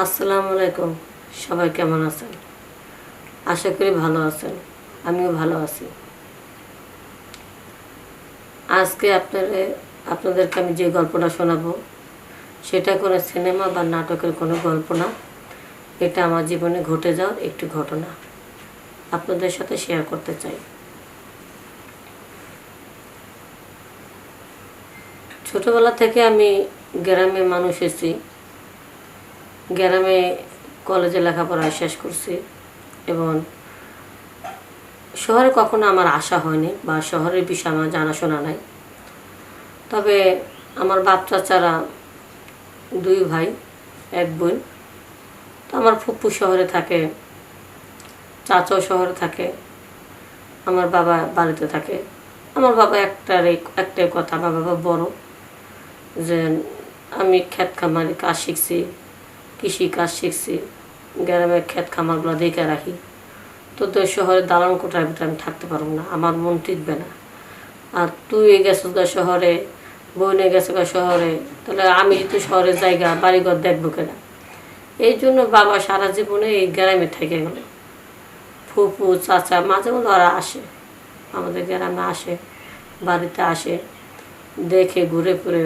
আসসালামু আলাইকুম। সবাই কেমন আছেন? আশা করি ভালো আছেন। আমিও ভালো আছি। আজকে আপনাদের আপনাদেরকে আমি যে গল্পটা শোনাবো, সেটা কোনো সিনেমা বা নাটকের কোনো গল্প না। এটা আমার জীবনে ঘটে যাওয়ার একটি ঘটনা। আপনাদের সাথে শেয়ার করতে চাই। ছোটবেলা থেকে আমি গ্রামে মানুষ এসেছি গ্রামে কলেজে লেখাপড়া শেষ করছি এবং শহরে কখনো আমার আশা হয়নি বা শহরের বিষয়ে আমার জানাশোনা নাই। তবে আমার বাপ চাচারা দুই ভাই, এক বোন, তো আমার ফুপ্পু শহরে থাকে, চাচাও শহরে থাকে, আমার বাবা বাড়িতে থাকে। আমার বাবা একটার একটাই কথা, আমার বাবা বড়, যে আমি ক্ষেত খামারি, কাজ শিখছি কৃষি কাজ শিখছি গ্রামের ক্ষেত খামারগুলো দেখে রাখি। তো তোর শহরে দালান কোঠার ভিতরে আমি থাকতে পারব না, আমার মন টিকবে না। আর তুই গেছো শহরে, বোনে গেছে গা শহরে, তাহলে আমি যদি শহরের জায়গা, বাড়িঘর দেখব কেনা এই জন্য বাবা সারা জীবনে এই গ্রামে থেকে গেল। ফুপু, চাচা, মাঝে মধ্যে ওরা আসে, আমাদের গ্রামে আসে, বাড়িতে আসে, দেখে ঘুরে ফিরে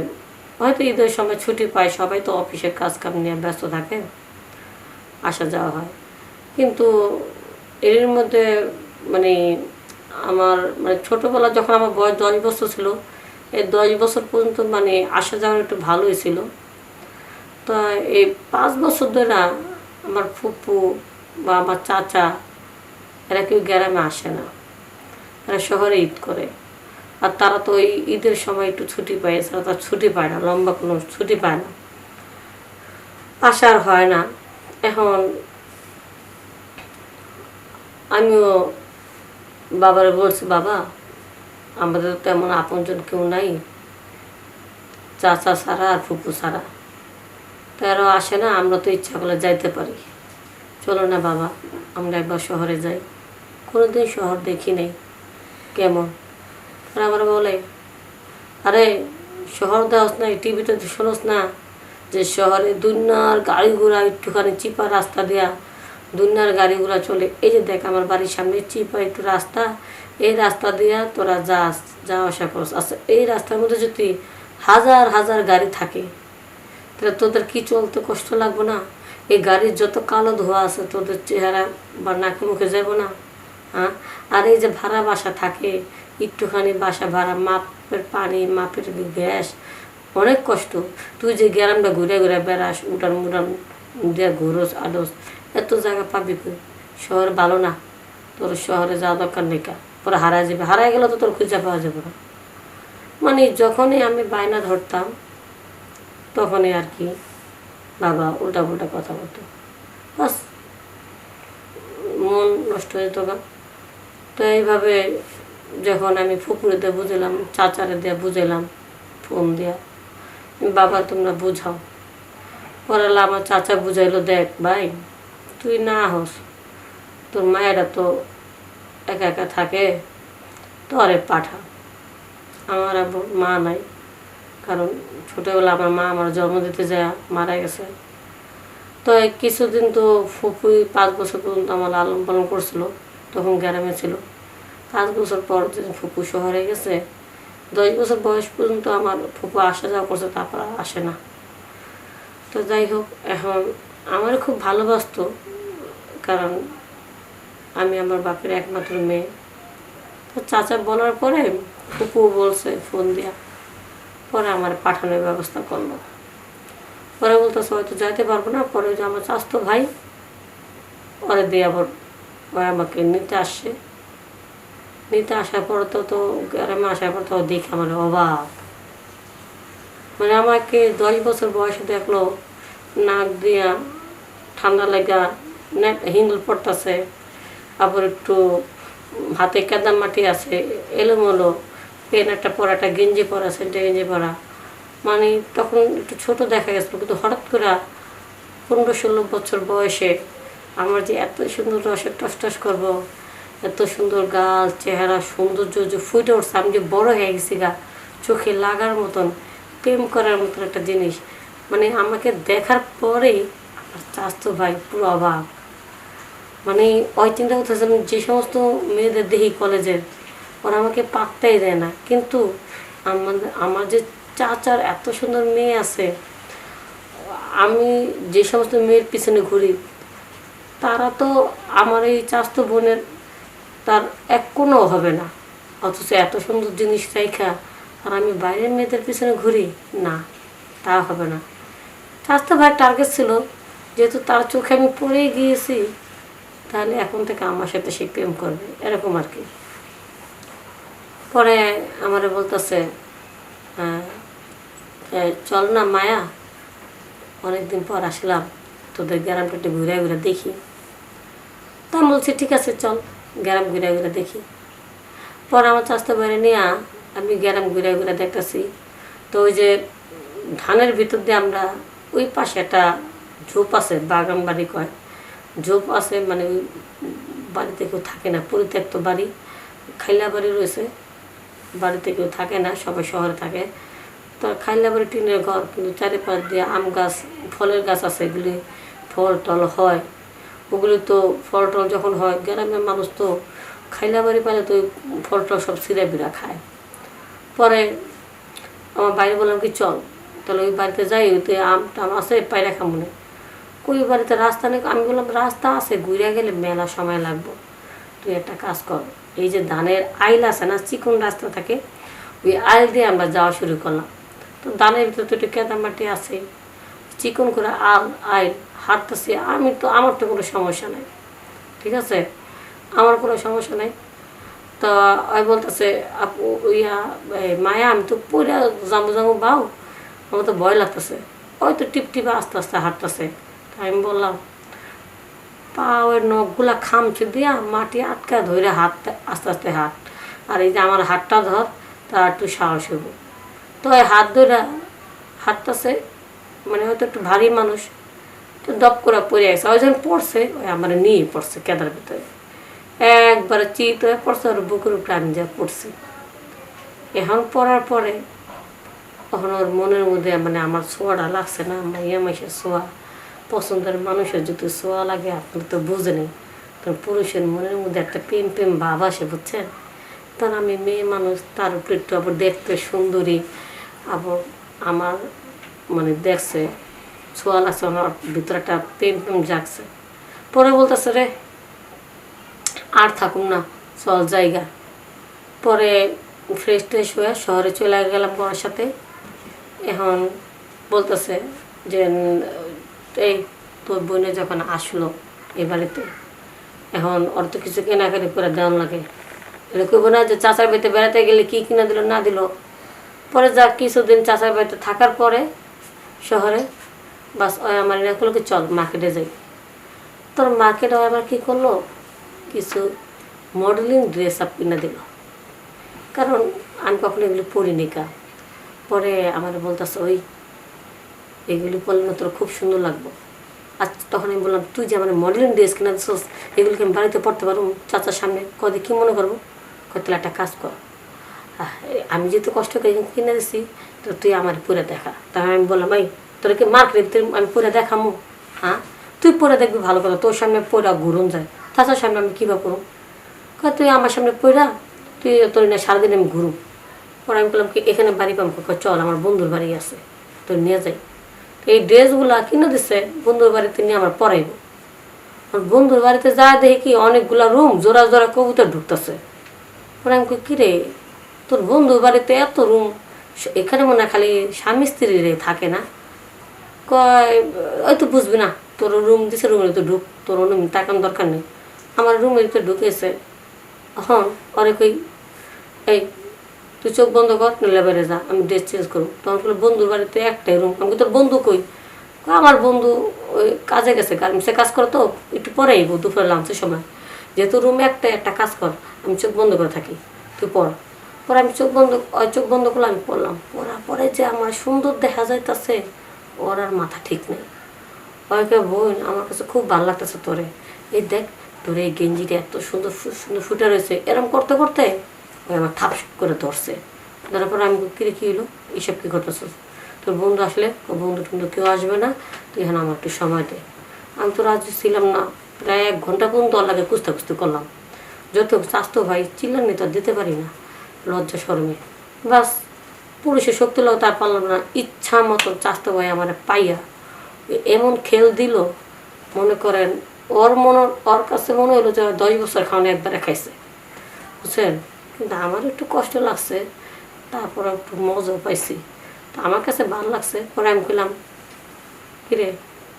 হয়তো ঈদের সময় ছুটি পায়, সবাই তো অফিসের কাজ কাম নিয়ে ব্যস্ত থাকে, আসা যাওয়া হয়। কিন্তু এর মধ্যে মানে আমার মানে ছোটোবেলা যখন আমার বয়স দশ বছর ছিল, এই দশ বছর পর্যন্ত মানে আসা যাওয়ার একটু ভালোই ছিল। তো এই পাঁচ বছর ধরে আমার ফুপু বা আমার চাচা এরা কেউ গ্রামে আসে না। এরা শহরে ঈদ করে। আর তারা তো ওই ঈদের সময় একটু ছুটি পায়, এছাড়া তার ছুটি পায় না, লম্বা কোনো ছুটি পায় না। আসার হয় না। এখন আমিও বাবারে বলছি, বাবা, আমাদের তো তেমন আপনজন কেউ নাই। চাচা ছাড়া আর ফুপু ছাড়া। তারাও আসে না, আমরা তো ইচ্ছা করলে যাইতে পারি। চলো না বাবা, আমরা একবার শহরে যাই। কোনোদিন শহর দেখি নেই। কেমন? আমার বলে, আরে, শহর দেওয়াস না টিভিতে শোনোস না। যে শহরে দুনিয়ার গাড়ি ঘোড়া একটুখানি চিপা রাস্তা দেয়া, দুনিয়ার গাড়ি ঘোড়া চলে। এই যে দেখ, আমার বাড়ির সামনে চিপা একটু রাস্তা। এই রাস্তা দিয়া তোরা যাস যাওয়া আসা করস। আচ্ছা এই রাস্তার মধ্যে যদি হাজার হাজার গাড়ি থাকে, তাহলে তোদের কি চলতে কষ্ট লাগবে না? এই গাড়ির যত কালো ধোয়া আছে, তোদের চেহারা বা নাকি মুখে যাব না? হ্যাঁ আর এই যে ভাড়া বাসা থাকে একটুখানি বাসা ভাড়া, মাপের পানি, মাপের গ্যাস, অনেক কষ্ট। তুই যে গ্রামটা ঘুরে ঘুরে বেড়াস উঠান মুটান দিয়ে ঘুরোস আলোস এত জায়গা পাবি শহর ভালো না। তোর শহরে যাওয়া দরকার নেই কা? পরে হারায় যাবে। হারায় গেলে তো তোর খুঁজে পাওয়া যাবে না। মানে যখনই আমি বায়না ধরতাম, তখনই আর কি বাবা উল্টা পুল্টা কথা বলতো। বাস, মন নষ্ট হয়ে যেত তো এইভাবে যখন আমি ফুপুরে দিয়ে বুঝলাম, চাচারে দিয়ে বুঝালাম, ফোন দিয়া বাবা, তোমরা বুঝাও। পরে আমার চাচা বুঝাইলো, দেখ ভাই, তুই না হস, তোর মায়েরা তো একা একা থাকে, তোরে পাঠা। আমার মা নাই, কারণ ছোটোবেলা আমার মা আমার জন্ম দিতে যায় মারা গেছে। তো কিছুদিন তো ফুপুই পাঁচ বছর পর্যন্ত আমার লালন পালন করছিল, তখন গ্রামে ছিল। পাঁচ বছর পর ফুপু শহরে গেছে, দশ বছর বয়স পর্যন্ত আমার ফুপু আসা যাওয়া করছে, তারপর আসে না। তো যাই হোক, এখন আমার খুব ভালোবাসতো, কারণ আমি আমার বাপের একমাত্র মেয়ে। তো চাচা বলার পরে ফুপু বলছে, ফোন দিয়া। পরে আমার পাঠানোর ব্যবস্থা করল। পরে বলতেছে, হয়তো যাইতে পারব না। পরে যে আমার চাস্তো ভাই পরে দিয়ে আবার আমাকে নিতে আসছে। নিতে আসার পর তো তো গ্রামে আসার পর তো দেখে আমার অবাক মানে আমাকে দশ বছর বয়সে দেখল, নাক দিয়া ঠান্ডা লাগা, নেট পড়তেছে, আবার একটু হাতে কেদার মাটি আছে, এলোমেলো, পেন একটা পরা, একটা গেঞ্জি পরা সেন্টে গেঞ্জি পরা। মানে তখন একটু ছোট দেখা গেছিল, কিন্তু হঠাৎ করে পনেরো ষোলো বছর বয়সে আমার যে এত সুন্দর রসের টস টস করব এত সুন্দর গাছ, চেহারা, সৌন্দর্য যে ফুটে উঠছে, আমি যে বড় হয়ে গেছি গা, চোখে লাগার মতন, প্রেম করার মতন একটা জিনিস। মানে আমাকে দেখার পরেই আর চাস্তো ভাই পুরো অভাব মানে ওই চিন্তা করতেছেন যে সমস্ত মেয়েদের দেখি কলেজের ওরা আমাকে পাত্তাই দেয় না। কিন্তু আমাদের আমার যে চাচার এত সুন্দর মেয়ে আছে, আমি যে সমস্ত মেয়ের পিছনে ঘুরি, তারা তো আমার এই চাস্তো বোনের তার এক কোনো হবে না। অথচ এত সুন্দর জিনিস চাইখা আর আমি বাইরের মেয়েদের পিছনে ঘুরি, না, তা হবে না। স্বাস্থ্য ভাই টার্গেট ছিল, যেহেতু তার চোখে আমি পড়েই গিয়েছি, তাহলে এখন থেকে আমার সাথে সে প্রেম করবে, এরকম আর কি। পরে আমারে বলতেছে চল না মায়া, অনেকদিন পর আসলাম, তোদের গ্রামটা ঘুরে ঘুরে দেখি। তা বলছি, ঠিক আছে, চল। গ্রাম ঘুরে ঘুরে দেখি। পর আমার চাষতে বাইরে নিয়ে আমি গ্রাম ঘুরে ঘুরে দেখতেছি। তো ওই যে ধানের ভিতর দিয়ে আমরা ওই পাশে একটা ঝোপ আছে, বাগান বাড়ি কয়। ঝোপ আছে মানে ওই বাড়িতে কেউ থাকে না, পরিত্যক্ত বাড়ি। খাইলা বাড়ি রয়েছে, বাড়িতে কেউ থাকে না, সবাই শহরে থাকে। তো খাইলা বাড়ি টিনের ঘর, কিন্তু চারিপাশ দিয়ে আম গাছ, ফলের গাছ আছে, এগুলি ফল টল হয়। ওগুলি তো ফল টল যখন হয়, গ্রামের মানুষ তো খাইলা বাড়ি পালে তো ফল টল সব সিরা বিরা খায়। পরে আমার বাইরে বললাম কি, চল, তাহলে ওই বাড়িতে যাই ওইতে আম টাম আছে পায়রা খামুনে কই বাড়িতে রাস্তা নেই, আমি বললাম, রাস্তা আছে ঘুরে গেলে মেলা সময় লাগবো। তুই একটা কাজ কর, এই যে ধানের আইল আছে না, চিকন রাস্তা থাকে, ওই আইল দিয়ে আমরা যাওয়া শুরু করলাম। তো ধানের ভিতরে তো একটু কেদা মাটি আছে চিকন করে আল আইল হাঁটতেছি, আমি তো, আমার তো কোনো সমস্যা নাই। ঠিক আছে? আমার কোনো সমস্যা নাই। তো ওই বলতেছে, আপু, ইয়া মায়া, আমি তো পরে জামু জামু বাউ, আমার তো ভয় লাগতেছে। ওই তো টিপ টিপে আস্তে আস্তে হাঁটতেছে। আমি বললাম পা ওই নখগুলা খামচে দিয়া মাটি আটকা ধরে হাত আস্তে আস্তে হাত আর এই যে আমার হাতটা ধর তা একটু সাহস হইব। তো ওই হাত ধরে হাঁটতেছে মানে হয়তো একটু ভারী মানুষ, তো দপ করে পড়ে গেছে ওই যখন পড়ছে, ওই আমার নিয়ে পড়ছে কেদার ভিতরে। একবারে চিত হয়ে পড়ছে, ওর বুকের উপরে আমি যা পড়ছি। এখন পড়ার পরে, তখন ওর মনের মধ্যে মানে আমার ছোঁয়াটা লাগছে না মাইয়া মাইসের ছোঁয়া, পছন্দের মানুষের যদি ছোঁয়া লাগে, আপনি তো বুঝেনি। তো পুরুষের মনের মধ্যে একটা প্রেম প্রেম ভাব আসে, বুঝছেন? তখন আমি মেয়ে মানুষ, তার উপরে একটু আবার দেখতে সুন্দরী, আবার আমার মানে দেখছে ছোঁয়া লাগছে আমার, ভিতরে একটা প্রেম প্রেম জাগছে। পরে বলতেছে, রে, আর থাকুম না চল জায়গা। পরে ফ্রেশ ট্রেশ হয়ে শহরে চলে গেলাম বড়ার সাথে। এখন বলতেছে যে, এই তোর বোনে যখন আসলো এ বাড়িতে, এখন ওর তো কিছু কেনাকাটি করে দেওয়ান লাগে। এটা কইব না যে, চাচার বাড়িতে বেড়াতে গেলে কি কিনা দিল না দিল? পরে যা কিছুদিন চাচার বাড়িতে থাকার পরে শহরে, বাস, ওই আমার করল কি চল মার্কেটে যাই। তোর মার্কেটে আবার কি করল? কিছু মডেলিং ড্রেস আপ কিনে দিল। কারণ আমি কখনো এগুলো পরিনি কা। পরে আমার বলতেছে, ওই, এগুলি পরলে না তোর খুব সুন্দর লাগবো। আর তখন আমি বললাম, তুই যে আমার মডেলিং ড্রেস কিনা দিস এগুলোকে আমি বাড়িতে পড়তে পারব? চাচার সামনে কদি কী মনে করব? তাহলে একটা কাজ কর। আমি যেহেতু কষ্ট করে কিনে দিছি তো তুই আমার পরে দেখা। তাহলে আমি বললাম ভাই তোর কি মার্কেট আমি পরে দেখামো হ্যাঁ? তুই পরে দেখবি ভালো করে তোর সামনে পড়া ঘুরন যায়। তাছাড়া সামনে আমি কীভাবে কয় তুই আমার সামনে পড়া তুই তোর না সারাদিন আমি ঘুরুম। পরে আমি বললাম কি এখানে বাড়ি পাম চল আমার বন্ধুর বাড়ি আছে তোর নিয়ে যাই। এই ড্রেসগুলা কিনে দিচ্ছে বন্ধুর বাড়িতে নিয়ে আমার পরাইব বন্ধুর বাড়িতে যা দেখি কি অনেকগুলা রুম জোড়া জোড়া কবুতর ঢুকতেছে। পরে আমি কই, কিরে তোর বন্ধুর বাড়িতে এত রুম এখানে মনে হয় খালি স্বামী স্ত্রী রে থাকে না। কয়, ওই তো বুঝবি না, তোর রুম দিছে, রুমের তো ঢুক, তোর রুম তাকান দরকার নেই। আমার রুমের ভিতরে ঢুকেছে। এখন পরে কই, এই, তুই চোখ বন্ধ কর নিলে বেড়ে যা, আমি ড্রেস চেঞ্জ করব। তখন বলে, বন্ধুর বাড়িতে একটাই রুম। আমি তোর বন্ধু কই? আমার বন্ধু ওই কাজে গেছে গার্মেন্টসে কাজ করে তো, একটু পরে আইবো, দুপুরে লাঞ্চের সময়। যেহেতু রুমে একটা একটা কাজ কর, আমি চোখ বন্ধ করে থাকি, তুই পড়। পরে আমি চোখ বন্ধ ওই চোখ বন্ধ করলে আমি পড়লাম। পড়ার পরে যে আমার সুন্দর দেখা যাইতাছে, ওর আর মাথা ঠিক নেই। ওকে বোন, আমার কাছে খুব ভালো লাগতেছে তোরে। এই দেখ, তোর এই গেঞ্জিটা এত সুন্দর সুন্দর ফুটে রয়েছে। এরম করতে করতে ওই আমার থাপ করে ধরছে। ধরার পরে আমি কিরে, কী হলো এইসব কী করতেছিস? তোর বন্ধু আসলে বন্ধু টন্ধু কেউ আসবে না। তুই এখানে আমার একটু সময় দে। আমি তো রাজি ছিলাম না। প্রায় এক ঘণ্টা পর্যন্ত লাগে কুস্তা কুস্তি করলাম। যত স্বাস্থ্য ভাই চিল্লানি তো দিতে পারি না। লজ্জা শরমে বাস, পুরুষের শক্তি লোক তার পারলাম না। ইচ্ছা মতো স্বাস্থ্য ভাই আমার পাইয়া এমন খেল দিল, মনে করেন, ওর মনে, ওর কাছে মনে হলো যে দশ বছর খাওয়ানো একবারে খাইছে। বুঝছেন? কিন্তু আমার একটু কষ্ট লাগছে, তারপর একটু মজাও পাইছি। তো আমার কাছে ভালো লাগছে, পরে আমি বললাম কিরে,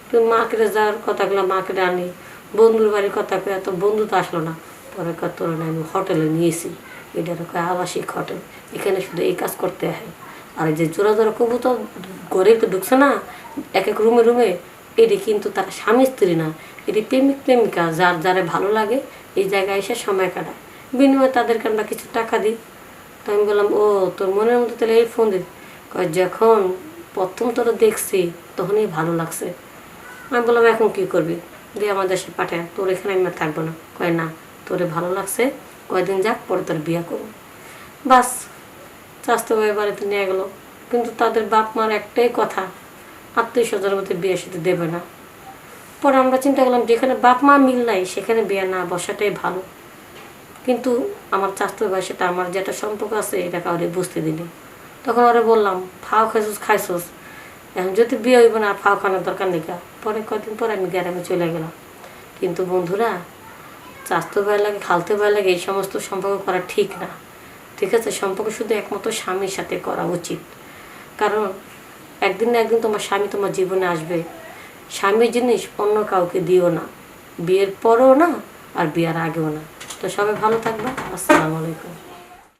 তুই মাকে যাওয়ার কথা বললাম মাকে আনি বন্ধুর বাড়ির কথা কয়ে তো বন্ধু তো আসলো না। পরে কত আমি হোটেলে নিয়েছি। এটার আবাসিক হোটেল এখানে শুধু এই কাজ করতে হয়। আর যে জোড়া জোড়া কবুতর ঘরে তো ঢুকছে না, এক এক রুমে রুমে, এটি কিন্তু তারা স্বামী স্ত্রী না। এটি প্রেমিক প্রেমিকা, যার যারে ভালো লাগে, এই জায়গায় এসে সময় কাটায়। বিনিময়ে তাদেরকে আমরা কিছু টাকা দিই। তো আমি বললাম, ও, তোর মনের মতো তাহলে এই ফোন কয়, যখন প্রথম তোরা দেখছি, তখনই ভালো লাগছে। আমি বললাম, এখন কি করবি? দিয়ে আমার দেশে পাঠায়। তোর এখানে আমি থাকব না। কয়, না, তোরে ভালো লাগছে কয়দিন যাক, পরে তোর বিয়ে করব। বাস স্বাস্থ্য বাড়িতে নিয়ে গেলো। কিন্তু তাদের বাপ মার একটাই কথা আত্মীয় স্বজনের মধ্যে বিয়ে সাথে দেবে না। পরে আমরা চিন্তা করলাম, যেখানে বাপ মা মিল নাই, সেখানে বিয়ে না বসাটাই ভালো। কিন্তু আমার চাস্তো ভাই সেটা আমার যেটা সম্পর্ক আছে, এটা কাউরে বুঝতে দিনি তখন ওরা বললাম, ফাও খাইছস খাইছস। এখন যদি বিয়ে হইব না, ফাও খানোর দরকার নেই। পরে কদিন পরে আমি গ্রামে চলে গেলাম। কিন্তু বন্ধুরা চাস্তো ভয় লাগে খালতে ভয় লাগে, এই সমস্ত সম্পর্ক করা ঠিক না। ঠিক আছে? সম্পর্ক শুধু একমাত্র স্বামীর সাথে করা উচিত। কারণ একদিন না একদিন তোমার স্বামী তোমার জীবনে আসবে। স্বামীর জিনিস অন্য কাউকে দিও না। বিয়ের পরেও না, আর বিয়ের আগেও না। তো সবাই ভালো থাকবে। আসসালামু আলাইকুম।